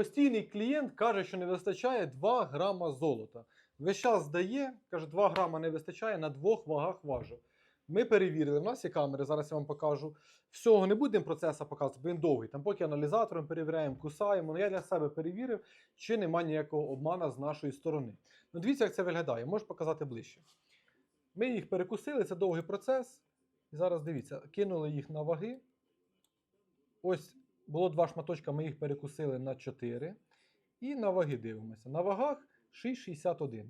Постійний клієнт каже, що не вистачає 2 грама золота. Весь час здає, каже, 2 грама не вистачає, на двох вагах важив. Ми перевірили, в нас є камери, зараз я вам покажу. Всього не будемо процесу показувати, бо він довгий. Там поки аналізатором перевіряємо, кусаємо. Ну я для себе перевірив, чи немає ніякого обмана з нашої сторони. Ну дивіться, як це виглядає. Можу показати ближче. Ми їх перекусили, це довгий процес. І зараз дивіться, кинули їх на ваги. Ось було два шматочка, ми їх перекусили на 4. І на ваги дивимося. На вагах 6,61.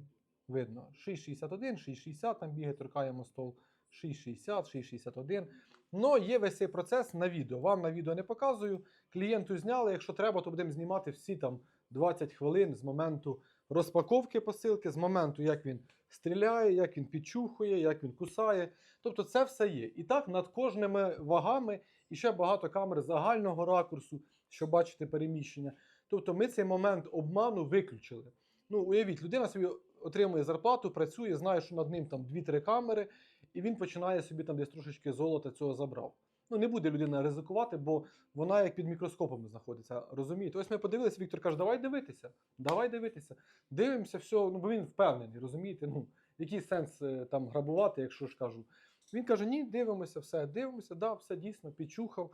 Видно, 6,61, 6,60, там бігає, торкаємо стол 6,60, 6,61. Ну, є весь цей процес на відео. Вам на відео не показую. Клієнту зняли. Якщо треба, то будемо знімати всі там 20 хвилин з моменту розпаковки посилки, з моменту, як він стріляє, як він підчухує, як він кусає. Тобто це все є. І так над кожними вагами і ще багато камер загального ракурсу, щоб бачити переміщення. Тобто ми цей момент обману виключили. Ну, уявіть, людина собі отримує зарплату, працює, знає, що над ним там 2-3 камери, і він починає собі там десь трошечки золота цього забрав. Ну, не буде людина ризикувати, бо вона як під мікроскопом знаходиться. Розумієте? Ось ми подивилися, Віктор каже, давай дивитися, давай дивитися. Дивимося, все, ну бо він впевнений, розумієте? Ну, який сенс е, там грабувати, якщо ж кажу. Він каже: ні, дивимося, все, дивимося, да, все дійсно підчухав,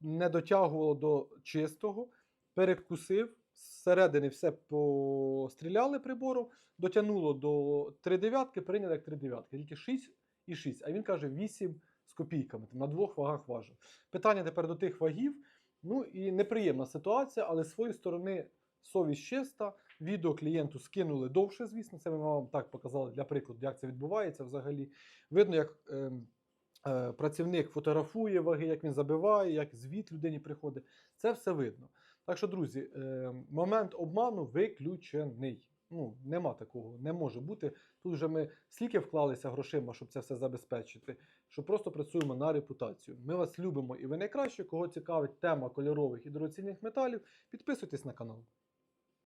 не дотягувало до чистого, перекусив, зсередини все постріляли прибором, дотягнуло до 3 дев'ятки, прийняли як 3 дев'ятки, тільки 6 і 6. А він каже 8 з копійками, там, на двох вагах важив. Питання тепер до тих вагів. Ну і неприємна ситуація, але з своєї сторони совість чиста. Відео клієнту скинули довше, звісно. Це ми вам так показали для прикладу, як це відбувається взагалі. Видно, як е, е, працівник фотографує ваги, як він забиває, як звіт людині приходить. Це все видно. Так що, друзі, е, момент обману виключений. Ну, нема такого, не може бути. Тут вже ми стільки вклалися грошима, щоб це все забезпечити, що просто працюємо на репутацію. Ми вас любимо і ви найкраще, кого цікавить тема кольорових і дорогоцінних металів, підписуйтесь на канал.